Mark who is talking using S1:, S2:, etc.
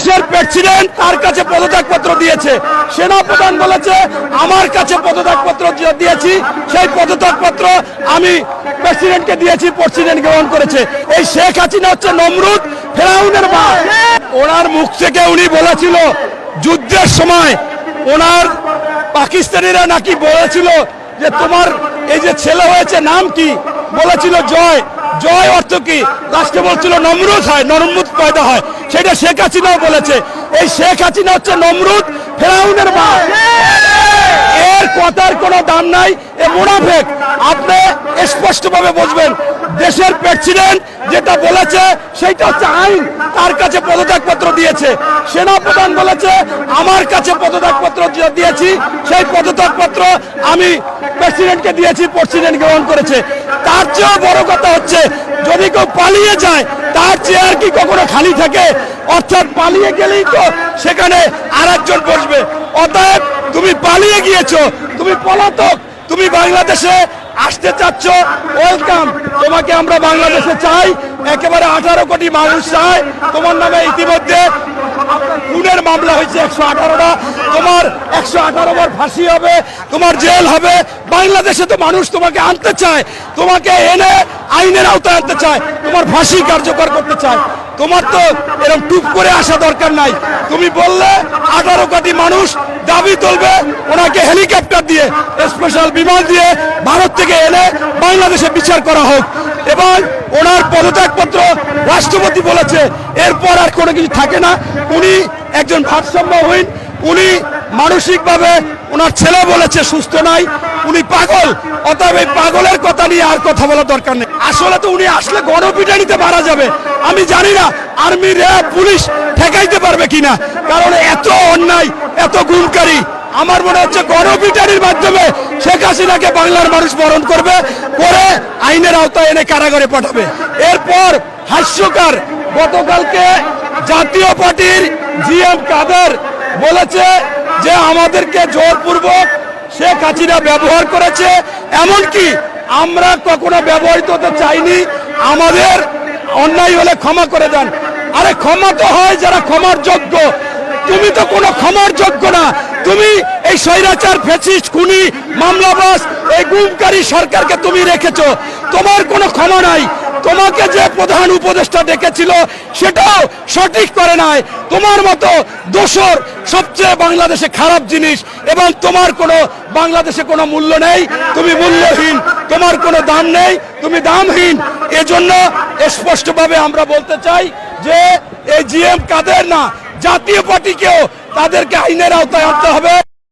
S1: দেশের প্রেসিডেন্ট তার কাছে পদত্যাগপত্র দিয়েছে। সেনাপ্রধান বলেছে, আমার কাছে পদত্যাগপত্র দিয়েছি। সেই পদত্যাগপত্র আমি প্রেসিডেন্টকে দিয়েছি, প্রেসিডেন্ট গ্রহণ করেছে। এই শেখ হাসিনা হচ্ছে নমরুদ ফেরাউনের মা। ওনার মুখ থেকে উনি বলেছিল, যুদ্ধের সময় ওনার পাকিস্তানিরা নাকি বলেছিল যে তোমার এই যে ছেলে হয়েছে নাম কি? বলেছিল, জয়। জয় অর্থ কি? লাস্টে বলছিল, নমরুদ হয় নরমরুদ পয়দা হয় সেটা শেখ হাসিনাও বলেছে। এই শেখ হাসিনা হচ্ছে নমরুদ ফেরাউনের মা। এর কথার কোনো দাম নাই এ মোনাফেক। আপনি স্পষ্টভাবে বুঝবেন দেশের প্রেসিডেন্ট যেটা বলেছে সেটা হচ্ছে আইন। তার কাছে পদত্যাগপত্র দিয়েছে। সেনাপ্রধান বলেছে, আমার কাছে পদত্যাগপত্র দিয়েছি, সেই পদত্যাগপত্র আমি প্রেসিডেন্টকে দিয়েছি প্রেসিডেন্ট গ্রহণ করেছে। তার চেয়েও বড় কথা হচ্ছে, যদি কেউ পালিয়ে যায়, তার চেয়ার কি কখনো খালি থাকে? অর্থাৎ পালিয়ে গেলেই তো সেখানে আর একজন বসবে। অতএব তুমি পালিয়ে গিয়েছো, তুমি পলাতক, তুমি বাংলাদেশে আসতে চাচ্ছ ওয়েলকাম তোমাকে আমরা বাংলাদেশে চাই, একেবারে আঠারো কোটি মানুষ চায়। তোমার নামে ইতিমধ্যে খুনের মামলা হয়েছে একশো আঠারোটা। তোমার একশো আঠারো বার ফাঁসি হবে, তোমার জেল হবে। বাংলাদেশে তো মানুষ তোমাকে আনতে চায়, তোমাকে এনে আইনের আওতায় আনতে চায়, তোমার ফাঁসি কার্যকর করতে চায়। তোমার তো এরকম টুপ করে আসা দরকার নাই। তুমি বললে আঠারো কোটি মানুষ দাবি তুলবে, ওনাকে হেলিকপ্টার দিয়ে স্পেশাল বিমান দিয়ে ভারত থেকে এনে বাংলাদেশে বিচার করা হোক। এবং ওনার পদত্যাগপত্র রাষ্ট্রপতি বলেছে, এরপর আর কোনো কিছু থাকে না। উনি একজন ভারসাম্যহীন, উনি মানসিকভাবে ওনার ছেলে বলেছে, সুস্থ নাই, উনি পাগল। অতএব এই পাগলের কথা নিয়ে আর কথা বলার দরকার নেই। আসলে তো উনি আসলে গণপিটানিতে মারা যাবে। আমি জানি না, আর্মি, র্যাব, পুলিশ ঠেকাইতে পারবে কিনা। কারণ এত অন্যায়, এত গুণকারী আমার মনে হচ্ছে গণপিটানির মাধ্যমে শেখ হাসিনাকে বাংলার মানুষ বরণ করবে, করে আইনের আওতায় এনে কারাগারে পাঠাবে। এরপর হাস্যকার, গতকালকে জাতীয় পার্টির জিএম কাদের বলেছে যে আমাদেরকে জোরপূর্বক শেখ হাসিনা ব্যবহার করেছে, এমনকি আমরা কখনো ব্যবহৃত হতে চাইনি, আমাদের অন্যায় হলে ক্ষমা করে দেন। আরে ক্ষমা তো হয় যারা ক্ষমার যোগ্য। তুমি তো কোনো ক্ষমার যোগ্য না। তুমি এই স্বৈরাচার ফেসিস্ট খুনি মামলাবাস এই গুমকারী সরকারকে তুমি রেখেছো। তোমার কোনো ক্ষমা নাই। তোমাকে যে প্রধান উপদেষ্টা ডেকেছিল, সেটাও সঠিক করে নাই। তোমার মতো দোসর সবচেয়ে বাংলাদেশে খারাপ জিনিস এবং তোমার কোনো বাংলাদেশে কোনো মূল্য নেই। তুমি মূল্যহীন, তোমার কোনো দাম নেই, তুমি দামহীন। এজন্য স্পষ্টভাবে আমরা বলতে চাই যে, এই জিএম কাদের না, জাতীয় পার্টিকেও তাদেরকে আইনের আওতায় আনতে হবে।